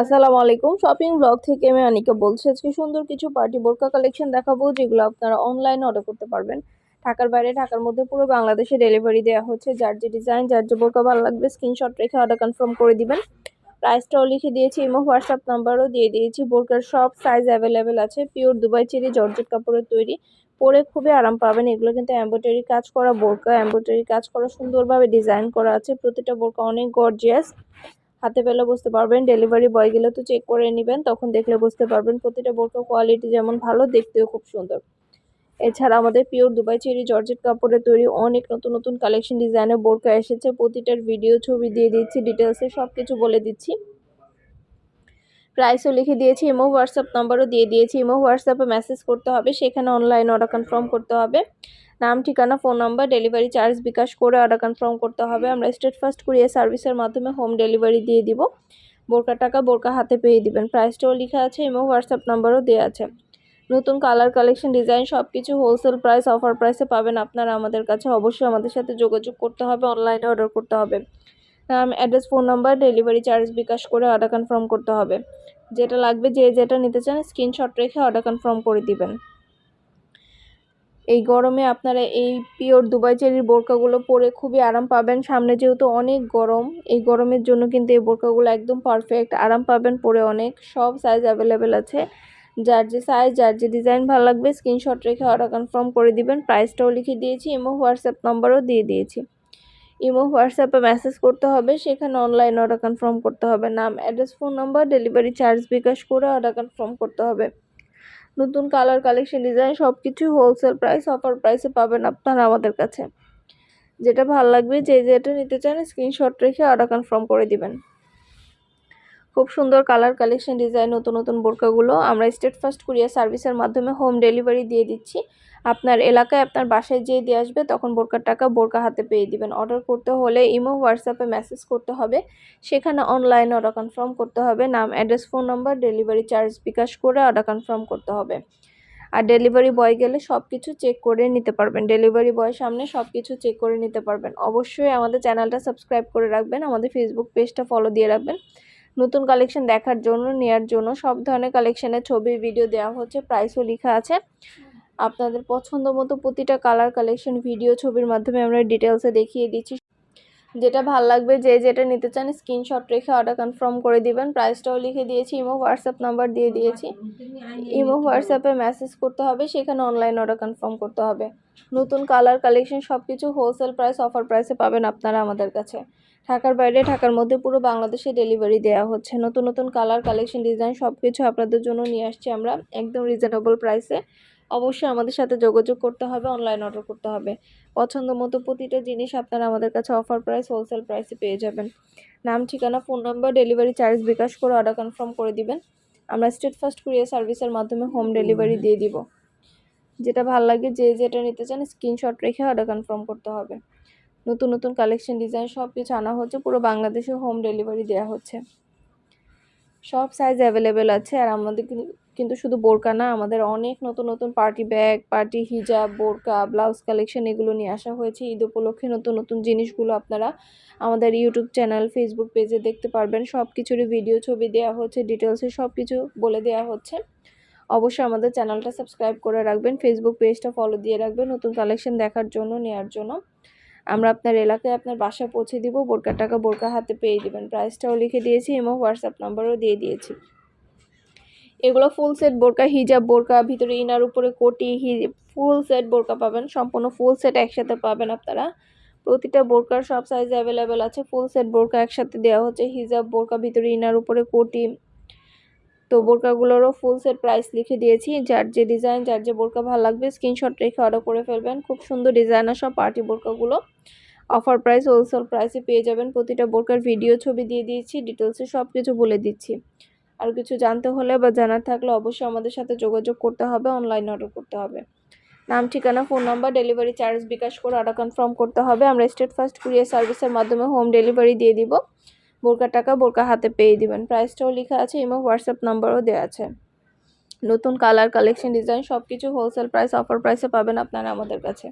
আসসালামু আলাইকুম। Shopping blog থেকে আমি আনিকা বলছি, আজকে সুন্দর কিছু পার্টি বোরকা কালেকশন দেখাবো, যেগুলো আপনারা অনলাইনে অর্ডার করতে পারবেন। ঢাকার বাইরে, ঢাকার মধ্যে পুরো বাংলাদেশে ডেলিভারি দেওয়া হচ্ছে। যার যে ডিজাইন যার যে বোরকা ভালো লাগবে স্ক্রিনশট রেখে অর্ডার কনফার্ম করে দিবেন। প্রাইসটাও লিখে দিয়েছি ইমো হোয়াটসঅ্যাপ নাম্বারও দিয়ে দিয়েছি। বোরকার সব সাইজ অ্যাভেলেবেল আছে পিওর দুবাই চেরি জর্জেট কাপড়ের তৈরি। পরে খুবই আরাম পাবেন, এগুলো কিন্তু এম্ব্রয়ডারি কাজ করা বোরকা এম্ব্রয়ডারি কাজ করা সুন্দরভাবে ডিজাইন করা আছে। প্রতিটা বোরকা অনেক গর্জিয়াস হাতে পেলে বুঝতে পারবেন ডেলিভারি বয় গেলে তো চেক করে নেবেন, তখন দেখলে বুঝতে পারবেন প্রতিটা বোরকা কোয়ালিটি যেমন ভালো, দেখতেও খুব সুন্দর। এছাড়া আমাদের পিওর দুবাই চেরি জর্জেট কাপড়ে তৈরি অনেক নতুন নতুন কালেকশন ডিজাইনের বোরকা এসেছে, প্রতিটার ভিডিও ছবি দিয়ে দিচ্ছি ডিটেলসে সব কিছু বলে দিচ্ছি। প্রাইসও লিখে দিয়েছি ইমো হোয়াটসঅ্যাপ নাম্বারও দিয়ে দিয়েছি ইমো হোয়াটসঅ্যাপে মেসেজ করতে হবে, সেখানে অনলাইন অর্ডার কনফার্ম করতে হবে। নাম, ঠিকানা, phone number, delivery charge bKash করে অর্ডার কনফার্ম করতে হবে। আমরা স্টেট ফার্স্ট কুরিয়ার সার্ভিসের মাধ্যমে হোম ডেলিভারি দিয়ে দিব। বোরকা টাকা বোরকা হাতে পেয়ে দিবেন। প্রাইসটাও লেখা আছে এবং হোয়াটসঅ্যাপ নাম্বারও দেওয়া আছে। নতুন কালার কালেকশন ডিজাইন সব কিছু হোলসেল প্রাইস অফার প্রাইসে পাবেন আপনারা। আমাদের কাছে অবশ্যই আমাদের সাথে যোগাযোগ করতে হবে অনলাইনে অর্ডার করতে হবে। Address phone number delivery charge bKash করে অর্ডার কনফার্ম করতে হবে। যেটা লাগবে, যে যেটা নিতে চান স্ক্রিনশট রেখে অর্ডার কনফার্ম করে দিবেন। এই গরমে আপনারা এই পিওর দুবাই চেরির বোরকাগুলো পরে খুবই আরাম পাবেন। সামনে যেহেতু অনেক গরম, এই গরমের জন্য কিন্তু এই বোরকাগুলো একদম পারফেক্ট আরাম পাবেন পরে অনেক। সব সাইজ অ্যাভেলেবেল আছে। যার যে সাইজ যার যে ডিজাইন ভালো লাগবে স্ক্রিনশট রেখে অর্ডার কনফার্ম করে দিবেন। প্রাইসটাও লিখে দিয়েছি ইমো হোয়াটসঅ্যাপ নাম্বারও দিয়ে দিয়েছি। ইমো হোয়াটসঅ্যাপে মেসেজ করতে হবে, সেখানে অনলাইন অর্ডার কনফার্ম করতে হবে। নাম address phone number delivery charge bKash করে অর্ডার কনফার্ম করতে হবে। নতুন কালার কালেকশন ডিজাইন সব কিছু হোলসেল প্রাইস অফার প্রাইসে পাবেন আপনারা আমাদের কাছে। যেটা ভালো লাগবে, যে যেটা নিতে চান স্ক্রিনশট রেখে অর্ডার কনফার্ম করে দিবেন। খুব সুন্দর কালার কালেকশন ডিজাইন নতুন নতুন বোরকাগুলো আমরা স্টেট ফার্স্ট কুরিয়ার সার্ভিসের মাধ্যমে হোম ডেলিভারি দিয়ে দিচ্ছি। আপনার এলাকায় আপনার বাসায় যেয়ে দিয়ে আসবে তখন বোরকার টাকা বোরকা হাতে পেয়ে দিবেন। অর্ডার করতে হলে ইমো হোয়াটসঅ্যাপে মেসেজ করতে হবে। সেখানে অনলাইনে অর্ডার কনফার্ম করতে হবে। নাম address phone number delivery charge bKash করে অর্ডার কনফার্ম করতে হবে। আর ডেলিভারি বয় গেলে সব কিছু চেক করে নিতে পারবেন। ডেলিভারি বয়ের সামনে সব কিছু চেক করে নিতে পারবেন। অবশ্যই আমাদের চ্যানেলটা সাবস্ক্রাইব করে রাখবেন। আমাদের ফেসবুক পেজটা ফলো দিয়ে রাখবেন। নতুন কালেকশন দেখার জন্য, নেয়ার জন্য সব ধরনের কালেকশনের ছবি ভিডিও দেওয়া হচ্ছে প্রাইসও লেখা আছে। আপনাদের পছন্দ মতো প্রতিটা কালার কালেকশন ভিডিও ছবির মাধ্যমে আমরা ডিটেলসে দেখিয়ে দিচ্ছি। যেটা ভালো লাগবে, যে যেটা নিতে চান স্ক্রিনশট রেখে অর্ডার কনফার্ম করে দিবেন। প্রাইসটাও লিখে দিয়েছি ইমো হোয়াটসঅ্যাপ নাম্বার দিয়ে দিয়েছি। ইমো হোয়াটসঅ্যাপে মেসেজ করতে হবে, সেখানে অনলাইন অর্ডার কনফার্ম করতে হবে। নতুন কালার কালেকশন সব কিছু হোলসেল প্রাইস অফার প্রাইসে পাবেন আপনারা আমাদের কাছে। ঢাকার বাইরে, ঢাকার মধ্যে পুরো বাংলাদেশে ডেলিভারি দেওয়া হচ্ছে। নতুন নতুন কালার কালেকশন ডিজাইন সব কিছু আপনাদের জন্য নিয়ে আসছি আমরা একদম রিজনেবল প্রাইসে অবশ্যই আমাদের সাথে যোগাযোগ করতে হবে অনলাইন অর্ডার করতে হবে। পছন্দ মতো প্রতিটা জিনিস আপনারা আমাদের কাছে অফার প্রাইস হোলসেল প্রাইসে পেয়ে যাবেন। নাম, ঠিকানা phone number delivery charge bKash করে অর্ডার কনফার্ম করে দিবেন। আমরা স্টেট ফার্স্ট কুরিয়ার সার্ভিসের মাধ্যমে হোম ডেলিভারি দিয়ে দিব। যেটা ভালো লাগে, যে যেটা নিতে চান স্ক্রিনশট রেখে অর্ডার কনফার্ম করতে হবে। নতুন নতুন কালেকশন ডিজাইন সব কিছু আনা হচ্ছে, পুরো বাংলাদেশে হোম ডেলিভারি দেওয়া হচ্ছে। সব সাইজ অ্যাভেলেবেল আছে, আর আমাদের কিন্তু শুধু বোরকা না, আমাদের অনেক নতুন নতুন পার্টি ব্যাগ পার্টি হিজাব বোরকা ব্লাউজ কালেকশন এগুলো নিয়ে আসা হয়েছে। ঈদ উপলক্ষে নতুন নতুন জিনিসগুলো আপনারা আমাদের ইউটিউব চ্যানেল ফেসবুক পেজে দেখতে পারবেন। সব কিছুরই ভিডিও ছবি দেওয়া হচ্ছে ডিটেলসে সব কিছু বলে দেওয়া হচ্ছে। অবশ্যই আমাদের চ্যানেলটা সাবস্ক্রাইব করে রাখবেন ফেসবুক পেজটা ফলো দিয়ে রাখবেন, নতুন কালেকশন দেখার জন্য নেওয়ার জন্য। আমরা আপনার এলাকায় আপনার বাসায় পৌঁছে দিব, বোরকার টাকা বোরকা হাতে পেয়ে দেবেন প্রাইসটাও লিখে দিয়েছি এবং হোয়াটসঅ্যাপ নাম্বারও দিয়ে দিয়েছি। এগুলো ফুল সেট বোরকা হিজাব বোরকা, ভিতরে ইনার উপরে কোটি ফুল সেট বোরকা পাবেন, সম্পূর্ণ ফুল সেট একসাথে পাবেন আপনারা। প্রতিটা বোরকার সব সাইজ অ্যাভেলেবেল আছে ফুল সেট বোরকা একসাথে দেওয়া হচ্ছে হিজাব বোরকা, ভিতরে ইনার উপরে কোটি তো বোরকাগুলোরও ফুল সেট প্রাইস লিখে দিয়েছি। যার যে ডিজাইন যার যে বোরকা ভালো লাগবে স্ক্রিনশট রেখে অর্ডার করে ফেলবেন। খুব সুন্দর ডিজাইনার সব পার্টি বোরকাগুলো। অফার প্রাইস হোলসেল প্রাইসে পেয়ে যাবেন। প্রতিটা বোরকার ভিডিও ছবি দিয়ে দিয়েছি ডিটেলসে সব কিছু বলে দিচ্ছি। আর কিছু জানতে হলে বা জানার থাকলে অবশ্যই আমাদের সাথে যোগাযোগ করতে হবে অনলাইন অর্ডার করতে হবে। নাম, ঠিকানা phone number delivery charge bKash করে অর্ডার কনফার্ম করতে হবে। আমরা স্টেট ফার্স্ট কুরিয়ার সার্ভিসের মাধ্যমে হোম ডেলিভারি দিয়ে দিব। বোরকার টাকা বোরকা হাতে পেয়ে দিবেন। প্রাইসটাও লেখা আছে, এবং হোয়াটসঅ্যাপ নাম্বারও দেওয়া আছে। নতুন কালার কালেকশন ডিজাইন সব কিছু হোলসেল প্রাইস অফার প্রাইসে পাবেন আপনারা আমাদের কাছে।